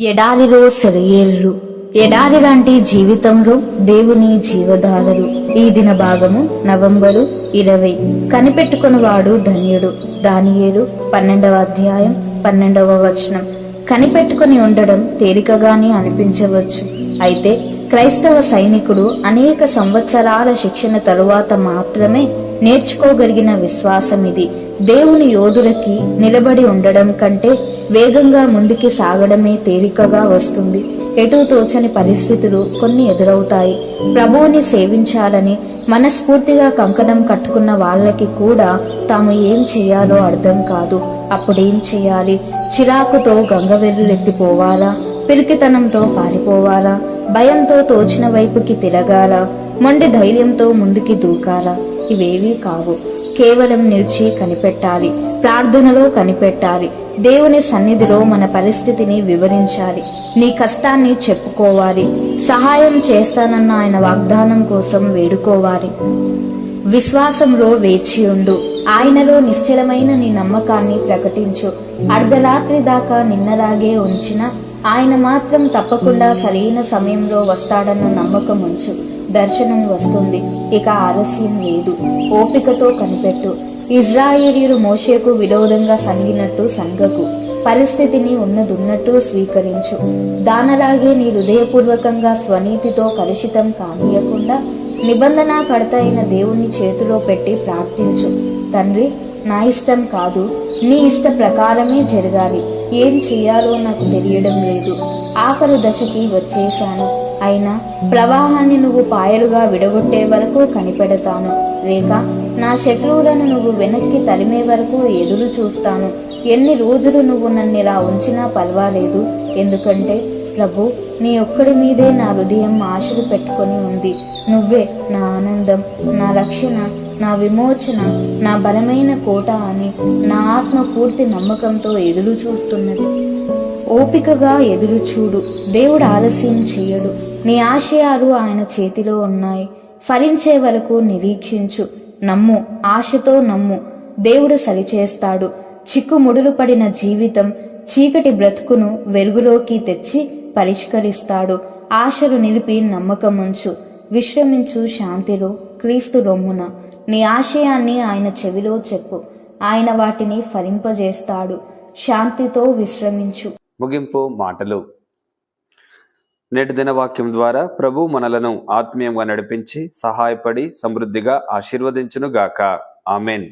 ఎడారిలో సెలయేళ్ళు ఎడారి లాంటి జీవితంలో దేవుని జీవధారలు. ఈ దిన భాగము నవంబరు ఇరవై. కనిపెట్టుకునివాడు ధన్యుడు. దానియేలు పన్నెండవ అధ్యాయం పన్నెండవ వచనం. కనిపెట్టుకుని ఉండడం తేలికగానే అనిపించవచ్చు. అయితే క్రైస్తవ సైనికుడు అనేక సంవత్సరాల శిక్షణ తరువాత మాత్రమే నేర్చుకోగలిగిన విశ్వాసం ఇది దేవుని యోధులకి నిలబడి ఉండడం కంటే వేగంగా ముందుకి సాగడమే తేలికగా వస్తుంది. ఎటు తోచని పరిస్థితులు కొన్ని ఎదురవుతాయి. ప్రభువుని సేవించాలని మనస్ఫూర్తిగా కంకణం కట్టుకున్న వాళ్ళకి కూడా తాము ఏం చేయాలో అర్థం కాదు. అప్పుడేం చేయాలి? చిరాకుతో గంగవెల్లులెత్తిపోవాలా పిరికితనంతో పారిపోవాలా? భయంతో తోచిన వైపుకి తిరగాల? మొండి ధైర్యంతో ముందుకి దూకాలా? ఇవేవీ కావు. కేవలం నిలిచి కనిపెట్టాలి. ప్రార్థనలో కనిపెట్టాలి. దేవుని సన్నిధిలో మన పరిస్థితిని వివరించాలి. నీ కష్టాన్ని చెప్పుకోవాలి. సహాయం చేస్తానన్న ఆయన వాగ్దానం కోసం వేడుకోవాలి. విశ్వాసంలో వేచి ఉండు. ఆయనలో నిశ్చలమైన నీ నమ్మకాన్ని ప్రకటించు. అర్ధరాత్రి దాకా నిన్నలాగే ఉంచిన ఆయన మాత్రం తప్పకుండా సరైన సమయంలో వస్తాడన్న నమ్మకం ఉంచు దర్శనం వస్తుంది. ఇక ఆలస్యం లేదు. ఓపికతో కనిపెట్టు. ఇజ్రాయేలీలు మోషేకు విరోధంగా సంగినట్టు సంగకు పరిస్థితిని ఉన్నదున్నట్టు స్వీకరించు. దానలాగే నీ హృదయపూర్వకంగా స్వనీతితో కలుషితం కానీయకుండా నిబంధన కడత అయిన దేవుణ్ణి చేతిలో పెట్టి ప్రార్థించు. తండ్రి నా ఇష్టం కాదు. నీ ఇష్ట ప్రకారమే జరగాలి. ఏం చేయాలో నాకు తెలియడం లేదు. ఆఖరి దశకి వచ్చేశాను. అయినా ప్రవాహాన్ని నువ్వు పాయలుగా విడగొట్టే వరకు కనిపెడతాను. లేక నా శత్రువులను నువ్వు వెనక్కి తరిమే వరకు ఎదురు చూస్తాను. ఎన్ని రోజులు నువ్వు నన్ను ఇలా ఉంచినా పర్వాలేదు. ఎందుకంటే ప్రభు నీ ఒక్కడి మీదే నా హృదయం ఆశలు పెట్టుకొని ఉంది. నువ్వే నా ఆనందం నా రక్షణ నా విమోచన నా బలమైన కోట అని నా ఆత్మ పూర్తి నమ్మకంతో ఎదురు చూస్తున్నది. ఓపికగా ఎదురు చూడు. దేవుడు ఆలస్యం చేయడు. నీ ఆశయాలు ఆయన చేతిలో ఉన్నాయి. ఫలించే వరకు నిరీక్షించు. నమ్ము. ఆశతో నమ్ము. దేవుడు సరిచేస్తాడు. చిక్కుముడులు పడిన జీవితం చీకటి బ్రతుకును వెలుగులోకి తెచ్చి పరిష్కరిస్తాడు. ఆశలు నిలిపి నమ్మకముంచు. విశ్రమించు శాంతిలో క్రీస్తు రొమ్మున. నీ ఆశయాన్ని ఆయన చెవిలో చెప్పు. ఆయన వాటిని ఫలింపజేస్తాడు. శాంతితో విశ్రమించు. ముగింపు మాటలు. నేటి దినవాక్యం ద్వారా ప్రభు మనలను ఆత్మీయంగా నడిపించి సహాయపడి సమృద్ధిగా ఆశీర్వదించును గాక ఆమెన్.